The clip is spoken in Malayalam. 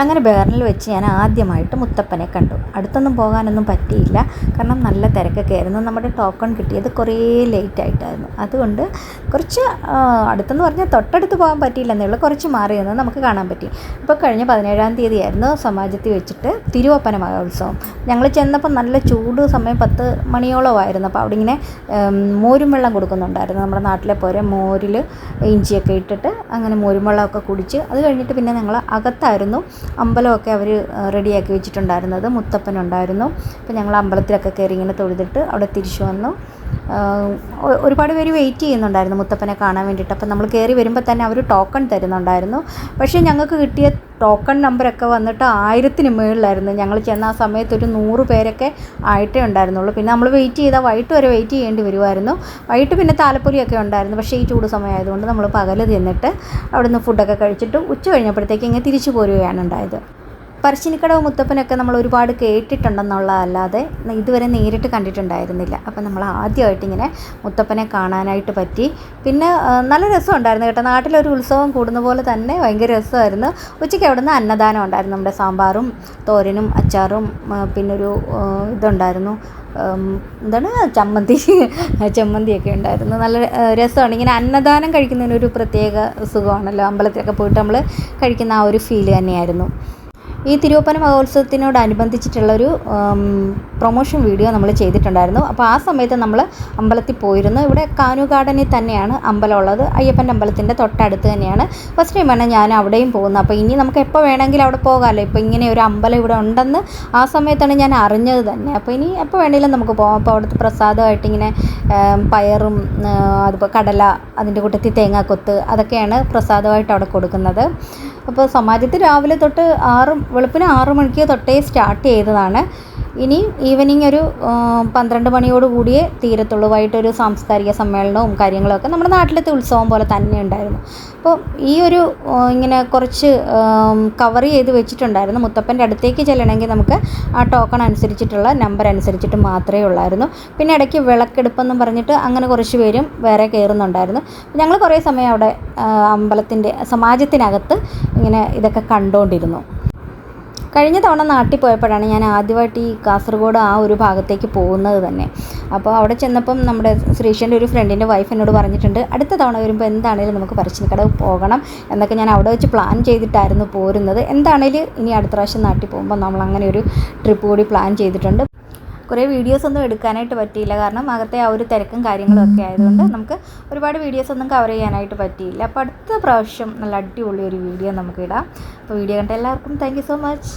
അങ്ങനെ ബേറിൽ വെച്ച് ഞാൻ ആദ്യമായിട്ട് മുത്തപ്പനെ കണ്ടു. അടുത്തൊന്നും പോകാനൊന്നും പറ്റിയില്ല. കാരണം നല്ല തിരക്കൊക്കെ ആയിരുന്നു നമ്മുടെ ടോക്കൺ കിട്ടിയത് കുറേ ലേറ്റ് ആയിട്ടായിരുന്നു. അതുകൊണ്ട് കുറച്ച് അടുത്തെന്ന് പറഞ്ഞാൽ തൊട്ടടുത്ത് പോകാൻ പറ്റിയില്ലെന്നേ ഉള്ളൂ. കുറച്ച് മാറി നിന്ന് നമുക്ക് കാണാൻ പറ്റി. ഇപ്പോൾ കഴിഞ്ഞ പതിനേഴാം തീയതി ആയിരുന്നു സമാജത്തിൽ വെച്ചിട്ട് തിരുവപ്പന മഹോത്സവം. ഞങ്ങൾ ചെന്നപ്പോൾ നല്ല ചൂട് സമയം പത്ത് മണിയോളമായിരുന്നു അപ്പോൾ അവിടെ ഇങ്ങനെ മോരും വെള്ളം കൊടുക്കുന്നുണ്ടായിരുന്നു. നമ്മുടെ നാട്ടിലെ പോലെ മോരിൽ ഇഞ്ചിയൊക്കെ ഇട്ടിട്ട് അങ്ങനെ മോരും വെള്ളമൊക്കെ കുടിച്ച് അത് കഴിഞ്ഞിട്ട് പിന്നെ ഞങ്ങൾ അകത്തായിരുന്നു. അമ്പലമൊക്കെ അവർ റെഡിയാക്കി വെച്ചിട്ടുണ്ടായിരുന്നത്. മുത്തപ്പനുണ്ടായിരുന്നു അപ്പോൾ ഞങ്ങൾ അമ്പലത്തിലൊക്കെ കയറി ഇങ്ങനെ തൊഴുതിട്ട് അവിടെ തിരിച്ചു വന്നു. ഒരുപാട് പേര് വെയിറ്റ് ചെയ്യുന്നുണ്ടായിരുന്നു മുത്തപ്പനെ കാണാൻ വേണ്ടിയിട്ട്. അപ്പം നമ്മൾ കയറി വരുമ്പോൾ തന്നെ അവർ ടോക്കൺ തരുന്നുണ്ടായിരുന്നു. പക്ഷേ ഞങ്ങൾക്ക് കിട്ടിയ ടോക്കൺ നമ്പറൊക്കെ വന്നിട്ട് ആയിരത്തിന് മുകളിലായിരുന്നു. ഞങ്ങൾ ചെന്ന ആ സമയത്ത് ഒരു നൂറ് പേരൊക്കെ ആയിട്ടേ ഉണ്ടായിരുന്നുള്ളൂ. പിന്നെ നമ്മൾ വെയിറ്റ് ചെയ്താൽ വൈകിട്ട് വരെ വെയിറ്റ് ചെയ്യേണ്ടി വരുമായിരുന്നു. വൈകിട്ട് പിന്നെ താലപ്പൊലിയൊക്കെ ഉണ്ടായിരുന്നു. പക്ഷേ ഈ ചൂട് സമയമായതുകൊണ്ട് നമ്മൾ പകൽ തിന്നിട്ട് അവിടുന്ന് ഫുഡൊക്കെ കഴിച്ചിട്ട് ഉച്ച കഴിഞ്ഞപ്പോഴത്തേക്ക് ഇങ്ങനെ തിരിച്ചു പോരുകയാണ് ഉണ്ടായത്. പറശ്ശിനിക്കടവ് മുത്തപ്പനൊക്കെ നമ്മൾ ഒരുപാട് കേട്ടിട്ടുണ്ടെന്നുള്ളതല്ലാതെ ഇതുവരെ നേരിട്ട് കണ്ടിട്ടുണ്ടായിരുന്നില്ല. അപ്പം നമ്മൾ ആദ്യമായിട്ട് ഇങ്ങനെ മുത്തപ്പനെ കാണാനായിട്ട് പറ്റി. പിന്നെ നല്ല രസമുണ്ടായിരുന്നു കേട്ടോ. നാട്ടിലൊരു ഉത്സവം കൂടുന്ന പോലെ തന്നെ ഭയങ്കര രസമായിരുന്നു. ഉച്ചയ്ക്ക് അവിടുന്ന് അന്നദാനം ഉണ്ടായിരുന്നു. നമ്മുടെ സാമ്പാറും തോരനും അച്ചാറും പിന്നൊരു ഇതുണ്ടായിരുന്നു. എന്താണ്? ചമ്മന്തി ചമ്മന്തിയൊക്കെ ഉണ്ടായിരുന്നു. നല്ല രസമാണ്. ഇങ്ങനെ അന്നദാനം കഴിക്കുന്നതിനൊരു പ്രത്യേക സുഖമാണല്ലോ. അമ്പലത്തിലൊക്കെ പോയിട്ട് നമ്മൾ കഴിക്കുന്ന ആ ഒരു ഫീൽ തന്നെയായിരുന്നു. ഈ തിരുവപ്പന മഹോത്സവത്തിനോടനുബന്ധിച്ചിട്ടുള്ള ഒരു പ്രൊമോഷൻ വീഡിയോ നമ്മൾ ചെയ്തിട്ടുണ്ടായിരുന്നു. അപ്പോൾ ആ സമയത്ത് നമ്മൾ അമ്പലത്തിൽ പോയിരുന്നു. ഇവിടെ കാനു ഗാർഡനിൽ തന്നെയാണ് അമ്പലം ഉള്ളത്. അയ്യപ്പന്റെ അമ്പലത്തിന്റെ തൊട്ടടുത്ത് തന്നെയാണ്. ഫസ്റ്റ് ടൈം ടൈമാണ് ഞാൻ അവിടെയും പോകുന്നത്. അപ്പോൾ ഇനി നമുക്ക് എപ്പോൾ വേണമെങ്കിലും അവിടെ പോകാമല്ലോ. ഇപ്പോൾ ഇങ്ങനെ ഒരു അമ്പലം ഇവിടെ ഉണ്ടെന്ന് ആ സമയത്താണ് ഞാൻ അറിഞ്ഞത് തന്നെ. അപ്പോൾ ഇനി എപ്പോൾ വേണമെങ്കിലും നമുക്ക് പോകാം. അപ്പോൾ അവിടുത്തെ പ്രസാദമായിട്ട് ഇങ്ങനെ പയറും അതുപോലെ കടല അതിന്റെ കൂട്ടത്തിൽ തേങ്ങാക്കൊത്ത് അതൊക്കെയാണ് പ്രസാദമായിട്ട് അവിടെ കൊടുക്കുന്നത്. അപ്പോൾ സമാജത്തിൽ രാവിലെ തൊട്ട് ആറ് വെളുപ്പിന് ആറു മണിക്ക് തൊട്ടേ സ്റ്റാർട്ട് ചെയ്തതാണ്. ഇനി ഈവനിങ് ഒരു പന്ത്രണ്ട് മണിയോട് കൂടിയേ തീരത്തുള്ളൂ. വൈകിട്ടൊരു സാംസ്കാരിക സമ്മേളനവും കാര്യങ്ങളൊക്കെ നമ്മുടെ നാട്ടിലത്തെ ഉത്സവം പോലെ തന്നെ ഉണ്ടായിരുന്നു. അപ്പോൾ ഈ ഒരു ഇങ്ങനെ കുറച്ച് കവർ ചെയ്ത് വെച്ചിട്ടുണ്ടായിരുന്നു. മുത്തപ്പന്റെ അടുത്തേക്ക് ചെല്ലണമെങ്കിൽ നമുക്ക് ആ ടോക്കൺ അനുസരിച്ചിട്ടുള്ള നമ്പർ അനുസരിച്ചിട്ട് മാത്രമേ ഉള്ളായിരുന്നു. പിന്നെ ഇടയ്ക്ക് വിളക്കെടുപ്പെന്നും പറഞ്ഞിട്ട് അങ്ങനെ കുറച്ച് പേരും വേറെ കയറുന്നുണ്ടായിരുന്നു. ഞങ്ങൾ കുറേ സമയം അവിടെ അമ്പലത്തിന്റെ സമാജത്തിനകത്ത് ഇങ്ങനെ ഇതൊക്കെ കണ്ടുകൊണ്ടിരുന്നു. കഴിഞ്ഞ തവണ നാട്ടിൽ പോയപ്പോഴാണ് ഞാൻ ആദ്യമായിട്ട് ഈ കാസർഗോഡ് ആ ഒരു ഭാഗത്തേക്ക് പോകുന്നത് തന്നെ. അപ്പോൾ അവിടെ ചെന്നപ്പം നമ്മുടെ ശ്രീഷന്റെ ഒരു ഫ്രണ്ടിന്റെ വൈഫ് എന്നോട് പറഞ്ഞിട്ടുണ്ട് അടുത്ത തവണ വരുമ്പോൾ എന്താണേലും നമുക്ക് പരശ്ശിനിക്കടവ് പോകണം എന്നൊക്കെ ഞാൻ അവിടെ വെച്ച് പ്ലാൻ ചെയ്തിട്ടായിരുന്നു പോരുന്നത്. എന്താണേലും ഇനി അടുത്ത പ്രാവശ്യം നാട്ടിൽ പോകുമ്പോൾ നമ്മൾ അങ്ങനെ ഒരു ട്രിപ്പ് കൂടി പ്ലാൻ ചെയ്തിട്ടുണ്ട്. കുറേ വീഡിയോസ് ഒന്നും എടുക്കാനായിട്ട് പറ്റിയില്ല. കാരണം അകത്തെ ആ ഒരു തിരക്കും കാര്യങ്ങളും ഒക്കെ ആയതുകൊണ്ട് നമുക്ക് ഒരുപാട് വീഡിയോസ് ഒന്നും കവർ ചെയ്യാനായിട്ട് പറ്റിയില്ല. അപ്പോൾ അടുത്ത പ്രാവശ്യം നല്ല അടിപൊളി ഒരു വീഡിയോ നമുക്ക് ഇടാം. അപ്പോൾ വീഡിയോ കണ്ട എല്ലാവർക്കും താങ്ക് യു സോ മച്ച്